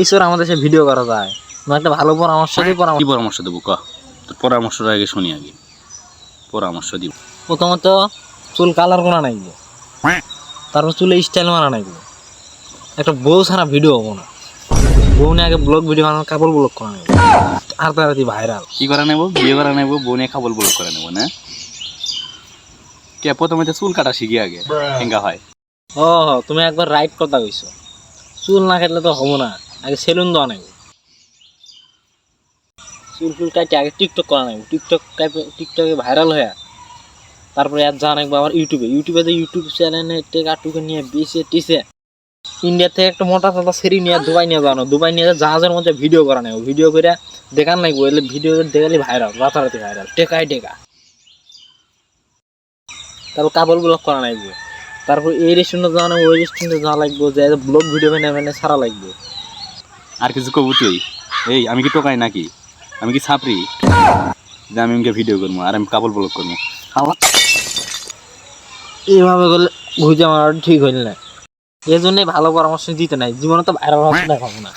এই সর আমাদের সে ভিডিও করা যায়। তোমার একটা ভালো পরামর্শ দিয়ে পরামর্শ কি পরামর্শ দেবো? ক। তোর পরামর্শটা আগে শুনি আগে। পরামর্শ দিব। প্রথমত চুল কালার করা নাইব তারপর চুলে স্টাইল মারা নাইব একটা বউ ছাড়া ভিডিও হব না। বউ নিয়ে আগে ব্লগ ভিডিও বানানো কাপড় ব্লগ করা নাইব আর তাড়াতাড়ি ভাইরাল কি করা নেব? বিয়ে করা নেব বোনে খাবল বল করে নেব না? কে প্রথমে তো চুল কাটা শিখি আগে হেঙ্গা হয়। ও তুমি একবার রাইট কথা কইছো। চুল না কাটলে তো হব না। আগে সেলুন দেওয়া নাইব চুল ফুল কাটে আগে টিকটক করা নাইব টিকটক টিকটকে ভাইরাল হয়ে। তারপরে আর যা নাকবো আবার ইউটিউবে। ইউটিউবে তো ইউটিউব চ্যানেলে টেকা টুকে নিয়ে বেছে টিসে। ইন্ডিয়া থেকে একটা মোটা তাতা সেরি নিয়ে দুবাই নিয়ে যানো দুবাই নিয়ে জাহাজের মধ্যে ভিডিও করা নেব ভিডিও করে দেখান নাইবো এলে ভিডিও দেখালে ভাইরাল রাতারাতি ভাইরাল টেকাই টেকা। তারপর কাপড় ব্লগ করা নাইবো তারপর এই রেস্টুরেন্টে যাওয়া না ওই রেস্টুরেন্টে যাওয়া লাগবে, যে ব্লগ ভিডিও বানিয়ে মানে সারা লাগবে। আর কিছু কবু তুই? এই আমি কি টোকাই নাকি? আমি কি ছাপরি যে আমি এমকে ভিডিও করব আর আমি কাপড় ব্লগ করব এইভাবে করলে বুঝতে আমার ঠিক হইল না। এই জন্যই ভালো পরামর্শ দিতে নাই। জীবনে তো ভাইরাল হচ্ছে দেখাবো না।